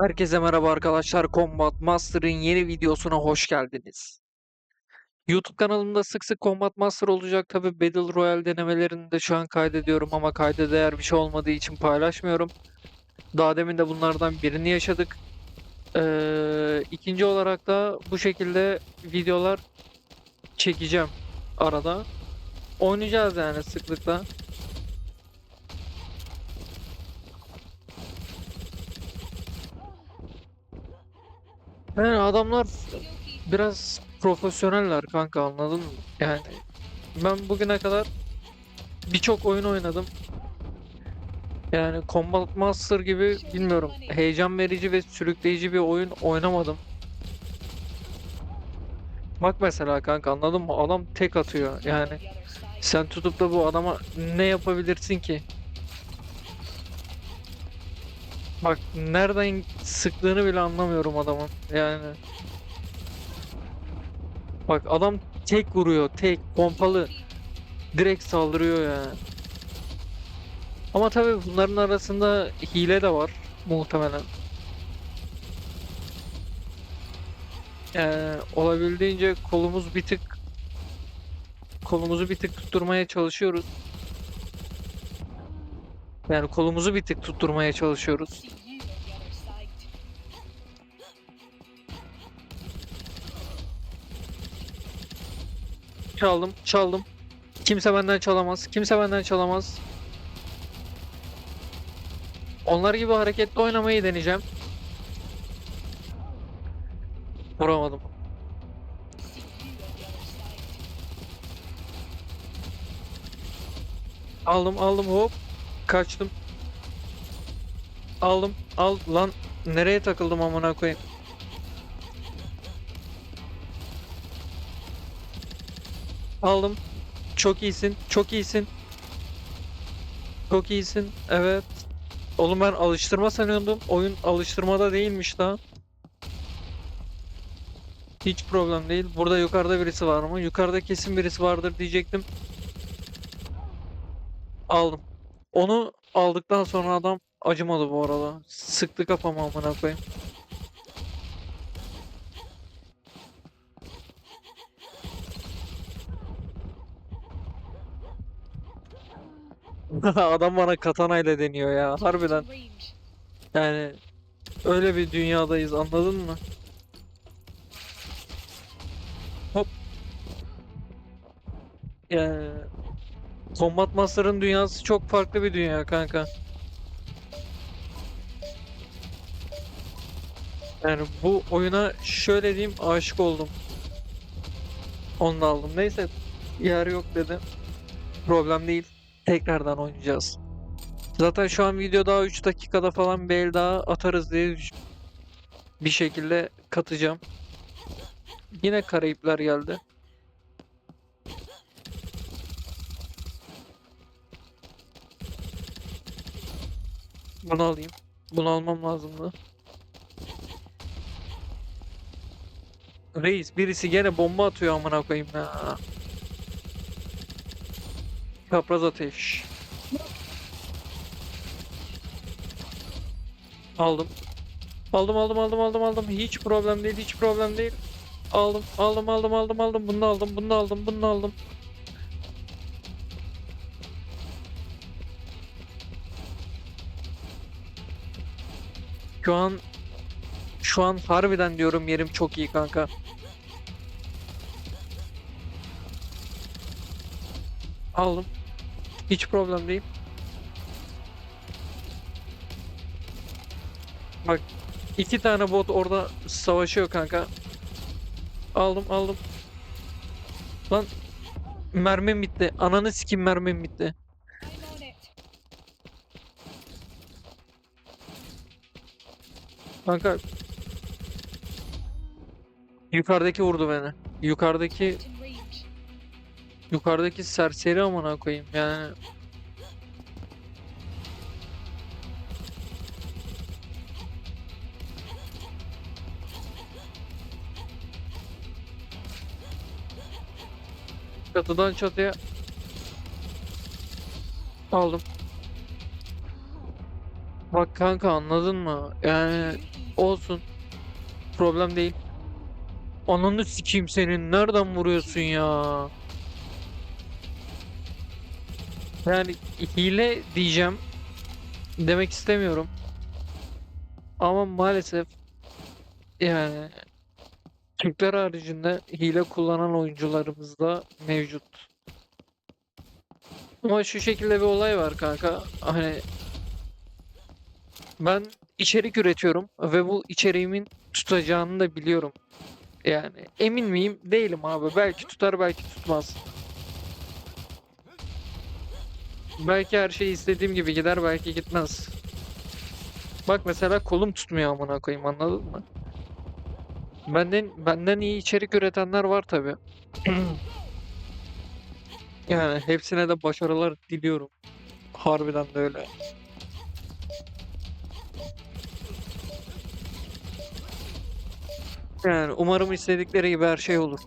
Herkese merhaba arkadaşlar. Combat Master'ın yeni videosuna hoş geldiniz. YouTube kanalımda sık sık Combat Master olacak. Tabi Battle Royale denemelerini de şu an kaydediyorum ama kayda değer bir şey olmadığı için paylaşmıyorum. Daha demin de bunlardan birini yaşadık. Ee, ikinci olarak da bu şekilde videolar çekeceğim arada. Oynayacağız yani sıklıkla. Yani adamlar biraz profesyoneller kanka anladın mı? Yani ben bugüne kadar birçok oyun oynadım. Yani Combat Master gibi bilmiyorum heyecan verici ve sürükleyici bir oyun oynamadım. Bak mesela kanka anladın mı? Adam tek atıyor yani. Sen tutup da bu adama ne yapabilirsin ki? Bak nereden sıktığını bile anlamıyorum adamın. Yani Bak adam tek vuruyor, tek pompalı. Direkt saldırıyor yani. Ama tabii bunların arasında hile de var muhtemelen. Yani olabildiğince kolumuz bir tık kolumuzu bir tık tutturmaya çalışıyoruz. Yani kolumuzu bir tık tutturmaya çalışıyoruz. Çaldım, çaldım. Kimse benden çalamaz. Kimse benden çalamaz. Onlar gibi hareketli oynamayı deneyeceğim. Vuramadım. Aldım, aldım hop. Kaçtım. Aldım. Al lan nereye takıldım amına koyayım? Aldım. Çok iyisin. Çok iyisin. Çok iyisin. Evet. Oğlum ben alıştırma sanıyordum. Oyun alıştırmada değilmiş daha. Hiç problem değil. Burada yukarıda birisi var mı? Yukarıda kesin birisi vardır diyecektim. Aldım. Onu aldıktan sonra adam acımadı bu arada. Sıktı kafama amına koyayım. Adam bana katana ile deniyor ya. Harbiden. Yani öyle bir dünyadayız anladın mı? Hop. Yani Combat Master'ın dünyası çok farklı bir dünya kanka. Yani bu oyuna şöyle diyeyim aşık oldum. Onu aldım. Neyse yer yok dedi. Problem değil. Tekrardan oynayacağız. Zaten şu an video daha 3 dakikada falan bir el daha atarız diye bir şekilde katacağım. Yine Karayipler geldi. Bunu alayım. Bunu almam lazımdı. Reis birisi gene bomba atıyor amına koyayım ya. Çapraz ateş. Aldım. Aldım aldım aldım aldım aldım. Hiç problem değil hiç problem değil. Aldım aldım aldım aldım aldım. Bunu aldım bunu aldım bunu da aldım. Şu an şu an harbiden diyorum yerim çok iyi kanka. Aldım. Hiç problem değil. Bak iki tane bot orada savaşıyor kanka. Aldım aldım. Lan mermim bitti. Ananı sikim mermim bitti. Kanka yukarıdaki vurdu beni. Yukarıdaki yukarıdaki serseri amına koyayım yani. Çatıdan çatıya aldım. Bak kanka anladın mı? Yani olsun. Problem değil. Ananı sikeyim senin. Nereden vuruyorsun ya? Yani hile diyeceğim. Demek istemiyorum. Ama maalesef yani Türkler haricinde hile kullanan oyuncularımız da mevcut. Ama şu şekilde bir olay var kanka. Hani ben içerik üretiyorum ve bu içeriğimin tutacağını da biliyorum. Yani emin miyim? Değilim abi. Belki tutar, belki tutmaz. Belki her şey istediğim gibi gider, belki gitmez. Bak mesela kolum tutmuyor amına koyayım anladın mı? Benden benden iyi içerik üretenler var tabi. Yani hepsine de başarılar diliyorum. Harbiden de öyle. Yani umarım istedikleri gibi her şey olur.